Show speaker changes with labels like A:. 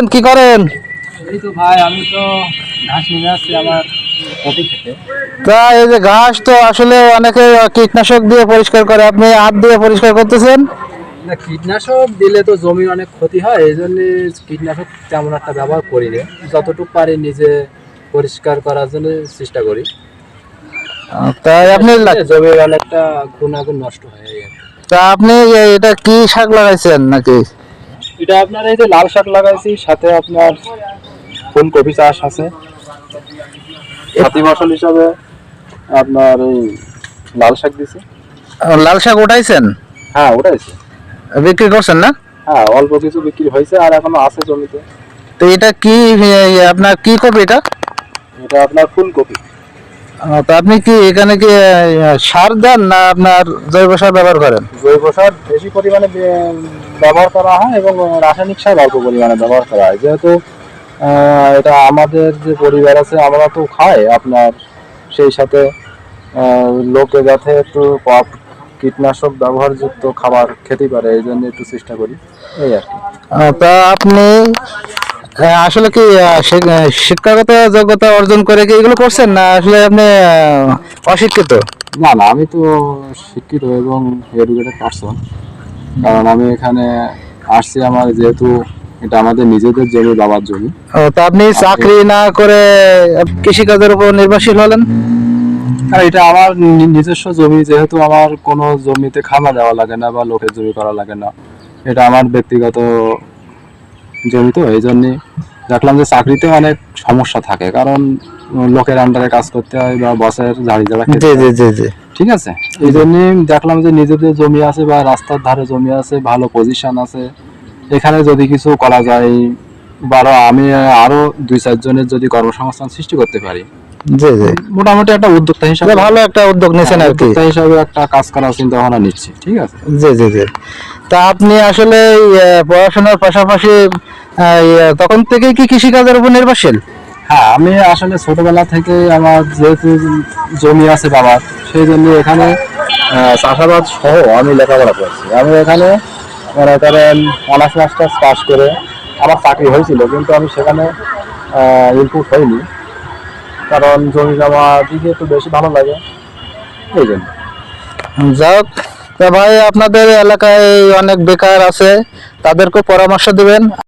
A: আছেন কি করেন?
B: ভাই আমি তো ঘাস নিয়ে আসছি আমার
A: তা এই যে ঘাস তো আসলে অনেকে কীটনাশক দিয়ে পরিষ্কার করে। আপনি হাত দিয়ে পরিষ্কার করতেছেন?
B: না কীটনাশক দিলে তো জমির অনেক ক্ষতি হয় এই জন্য কীটনাশক তেমন একটা ব্যবহার করি না যতটুকু পারি নিজে পরিষ্কার করার জন্য চেষ্টা করি।
A: তাই আপনি
B: জমির অনেকটা গুণাগুণ নষ্ট হয়
A: তা আপনি এটা কি শাক লাগাইছেন নাকি?
B: এটা আপনার এই যে লাল শাক লাগাইছি সাথে আপনার ফুলকপি চাষ আছে। ফসল হিসাবে আপনার এই লাল শাক দিছি।
A: লাল শাক উঠাইছেন?
B: হ্যাঁ ওটাইছে
A: বিক্রি করছেন না?
B: হ্যাঁ অল্প কিছু বিক্রি হয়েছে আর এখনও আছে জমিতে।
A: তো এটা কি আপনার কি কপি এটা?
B: এটা আপনার ফুলকপি।
A: তো আপনি কি এখানে কি সার দেন না আপনার জৈব সার ব্যবহার করেন?
B: জৈব সার বেশি পরিমাণে ব্যবহার করা হয় এবং রাসায়নিক সার অল্প পরিমাণে ব্যবহার করা হয়। যেহেতু এটা আমাদের যে পরিবার আছে আমরা তো খাই আপনার সেই সাথে লোকে যাতে একটু কীটনাশক ব্যবহারযুক্ত খাবার খেতে পারে এই জন্য একটু চেষ্টা করি। এই আর কি।
A: তা আপনি আসলে কি শিক্ষাগত যোগ্যতা অর্জন করে কি এগুলো করছেন না আসলে আপনি অশিক্ষিত?
B: না না আমি তো শিক্ষিত এবং এডুকেটেড পারসন কারণ আমি এখানে আসছি আমার যেহেতু এটা আমাদের নিজেদের জমি বাবার জমি।
A: তা আপনি চাকরি না করে কৃষিকাজের উপর নির্ভরশীল হলেন?
B: আর এটা আমার নিজস্ব জমি যেহেতু আমার কোনো জমিতে খামার দেওয়া লাগে না বা লোকের জমি করা লাগে না। এটা আমার ব্যক্তিগত জমি তো এই জন্যে দেখলাম যে চাকরিতে অনেক সমস্যা থাকে কারণ লোকের আন্ডারে কাজ করতে হয় বা বসের ঝাড়ি হয়। ঠিক আছে? এই জন্যে দেখলাম যে নিজেদের জমি আছে বা রাস্তার ধারে জমি আছে ভালো পজিশন আছে। এখানে যদি কিছু করা যায় বারো আমি আরও দুই চারজনের যদি কর্মসংস্থান সৃষ্টি করতে পারি
A: জি জি।
B: মোটামুটি একটা উদ্যোক্তা হিসাবে
A: ভালো একটা উদ্যোগ নিয়েছেন আর কি।
B: হিসাবে একটা কাজ করার চিন্তা ভাবনা নিচ্ছি ঠিক আছে?
A: জি জি জি। তা আপনি আসলে পড়াশোনার পাশাপাশি তখন থেকেই কি কৃষিকাজের উপর নির্ভরশীল?
B: হ্যাঁ আমি আসলে ছোটবেলা থেকে আমার যেহেতু জমি আছে বাবার সেই জন্য এখানে চাষাবাদ সহ আমি লেখাপড়া করছি। আমি এখানে মনে করেন অনার্স মাস্টার্স পাস করে আমার চাকরি হয়েছিল কিন্তু আমি সেখানে ইনপুট হইনি কারণ জমি জমা দিকে একটু বেশি ভালো লাগে এই জন্য।
A: যাক তা ভাই আপনাদের এলাকায় অনেক বেকার আছে তাদেরকে পরামর্শ দিবেন।